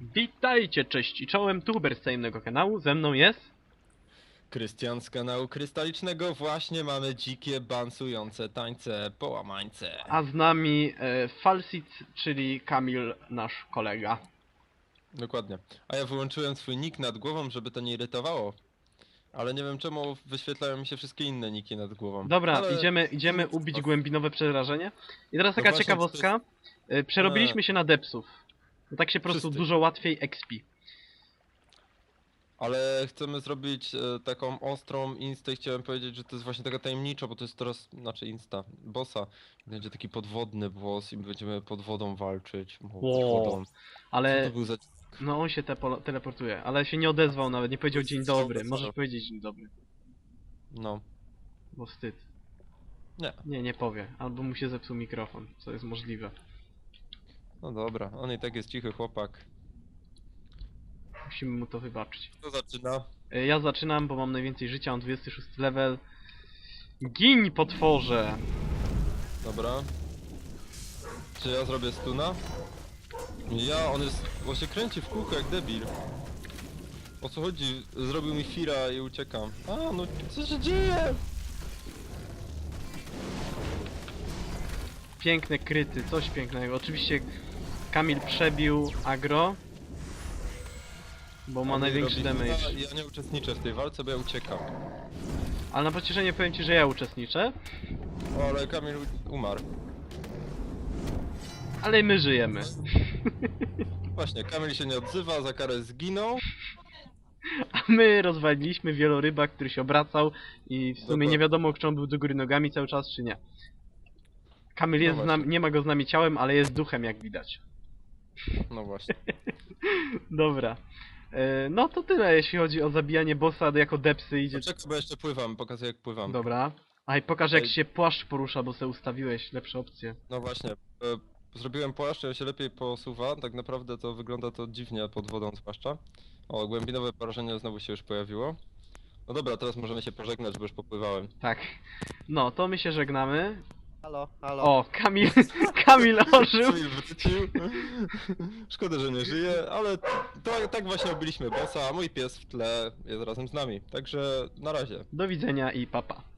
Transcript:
Witajcie, cześć i czołem, tuber z tajemnego kanału, ze mną jest... Krystian z kanału Krystalicznego właśnie mamy dzikie, bansujące tańce połamańce. A z nami e, Falsit, czyli Kamil, nasz kolega. Dokładnie. A ja wyłączyłem swój nick nad głową, żeby to nie irytowało. Ale nie wiem czemu wyświetlają mi się wszystkie inne niki nad głową. Dobra, Ale... idziemy, idziemy ubić głębinowe przerażenie. I teraz No taka właśnie, ciekawostka. E, Przerobiliśmy się na depsów. No tak się po prostu Wszyscy. dużo łatwiej expi. Ale chcemy zrobić e, taką ostrą instaę i chciałem powiedzieć, że to jest właśnie taka tajemnicza, bo to jest teraz, znaczy insta, bossa. Będzie taki podwodny boss i będziemy pod wodą walczyć. O, pod Wow. wodą. Co Ale to był za... no on się tepo- teleportuje, ale się nie odezwał nawet, nie powiedział dzień dobry. Możesz powiedzieć dzień dobry, No. bo wstyd. Nie. Nie, nie powie. Albo mu się zepsuł mikrofon, co jest możliwe. No dobra, on i tak jest cichy chłopak. Musimy mu to wybaczyć. Kto zaczyna? E, Ja zaczynam, bo mam najwięcej życia, mam 26 level. Gin potworze! Dobra. Czy ja zrobię stuna? Ja, on jest... On się kręci w kółko jak debil. O co chodzi? Zrobił mi fira i uciekam. A, no co się dzieje? Piękne kryty, coś pięknego. Oczywiście Kamil przebił agro. Bo ma On największy robi damage. Ja nie uczestniczę w tej walce, bo ja uciekam. Ale na pocieszenie powiem ci, że ja uczestniczę. O, ale Kamil u- umarł. Ale my żyjemy. Właśnie, Kamil się nie odzywa, za karę zginął. A my rozwaliliśmy wieloryba, który się obracał i w sumie Dokładnie. nie wiadomo, czy on był do góry nogami cały czas, czy nie. Kamil jest No z nie ma go z nami ciałem, ale jest duchem, jak widać. No właśnie. Dobra. E, No to tyle, jeśli chodzi o zabijanie bossa jako depsy idzie. Poczekaj, bo jeszcze pływam, pokazuję jak pływam. Dobra. A i pokaż jak Ej. się płaszcz porusza, bo sobie ustawiłeś lepsze opcje. No właśnie. E, zrobiłem płaszcz, on się lepiej posuwa. Tak naprawdę to wygląda to dziwnie pod wodą zwłaszcza. O, głębinowe porażenie znowu się już pojawiło. No dobra, teraz możemy się pożegnać, bo już popływałem. Tak. No, to my się żegnamy. Halo, halo. O, Kamil, Kamil ożył. Kamil wrócił. Szkoda, że nie żyje, ale to, tak właśnie obiliśmy bossa, a mój pies w tle jest razem z nami. Także na razie. Do widzenia i papa.